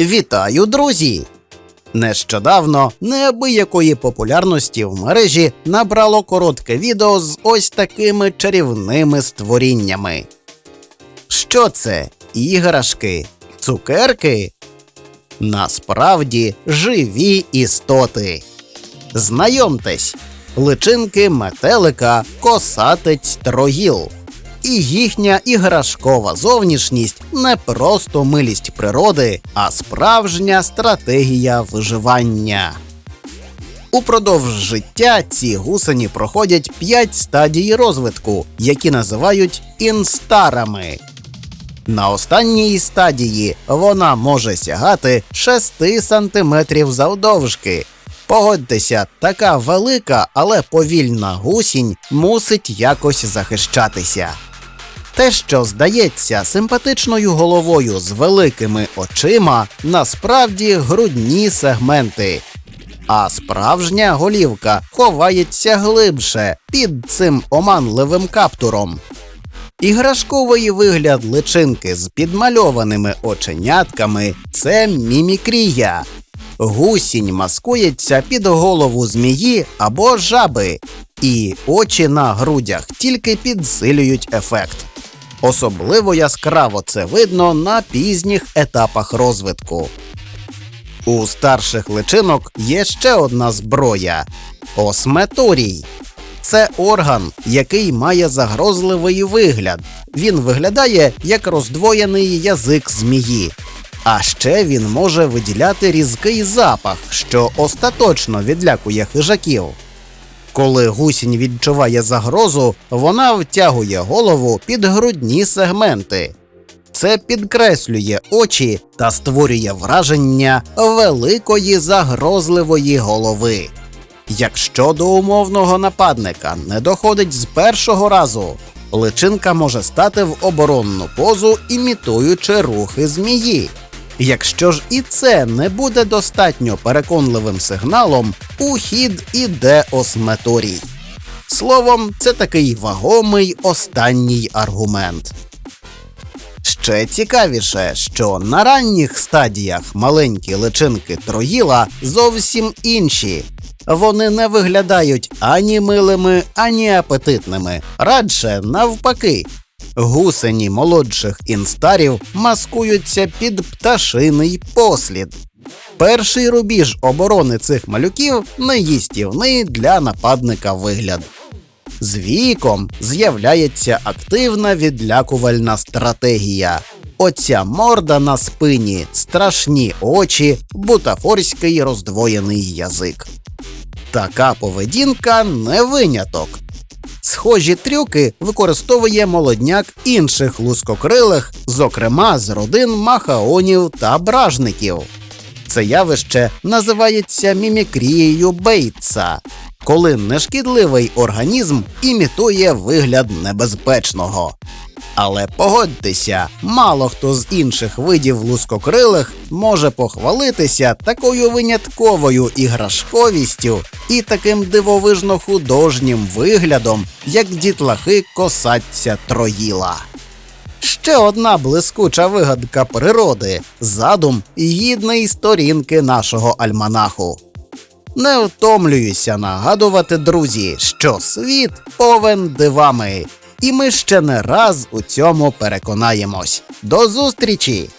Вітаю, друзі! Нещодавно неабиякої популярності в мережі набрало коротке відео з ось такими чарівними створіннями. Що це? Іграшки? Цукерки? Насправді живі істоти. Знайомтесь, личинки метелика, косатець трогіл. І їхня іграшкова зовнішність не просто милість природи, а справжня стратегія виживання. Упродовж життя ці гусені проходять 5 стадій розвитку, які називають інстарами. На останній стадії вона може сягати 6 см завдовжки. Погодьтеся, така велика, але повільна гусінь мусить якось захищатися. Те, що здається симпатичною головою з великими очима, насправді грудні сегменти. А справжня голівка ховається глибше під цим оманливим каптуром. Іграшковий вигляд личинки з підмальованими оченятками це мімікрія. Гусінь маскується під голову змії або жаби, і очі на грудях тільки підсилюють ефект. Особливо яскраво це видно на пізніх етапах розвитку. У старших личинок є ще одна зброя осметорій. Це орган, який має загрозливий вигляд. Він виглядає як роздвоєний язик змії. А ще він може виділяти різкий запах, що остаточно відлякує хижаків. Коли гусінь відчуває загрозу, вона втягує голову під грудні сегменти. Це підкреслює очі та створює враження великої загрозливої голови. Якщо до умовного нападника не доходить з першого разу, личинка може стати в оборонну позу, імітуючи рухи змії. Якщо ж і це не буде достатньо переконливим сигналом, у хід іде осметорій. Словом, це такий вагомий останній аргумент. Ще цікавіше, що на ранніх стадіях маленькі личинки троїла зовсім інші. Вони не виглядають ані милими, ані апетитними, радше навпаки. Гусені молодших інстарів маскуються під пташиний послід. Перший рубіж оборони цих малюків неїстівний для нападника вигляд. З віком з'являється активна відлякувальна стратегія. Оця морда на спині, страшні очі, бутафорський роздвоєний язик. Така поведінка не виняток. Схожі трюки використовує молодняк інших лускокрилих, зокрема з родин махаонів та бражників. Це явище називається мімікрією Бейтса, коли нешкідливий організм імітує вигляд небезпечного. Але погодьтеся, мало хто з інших видів лускокрилих може похвалитися такою винятковою іграшковістю і таким дивовижно художнім виглядом, як дітлахи косаться троїла. Ще одна блискуча вигадка природи задум гідний сторінки нашого альманаху. Не втомлююся нагадувати, друзі, що світ повен дивами, і ми ще не раз у цьому переконаємось. До зустрічі!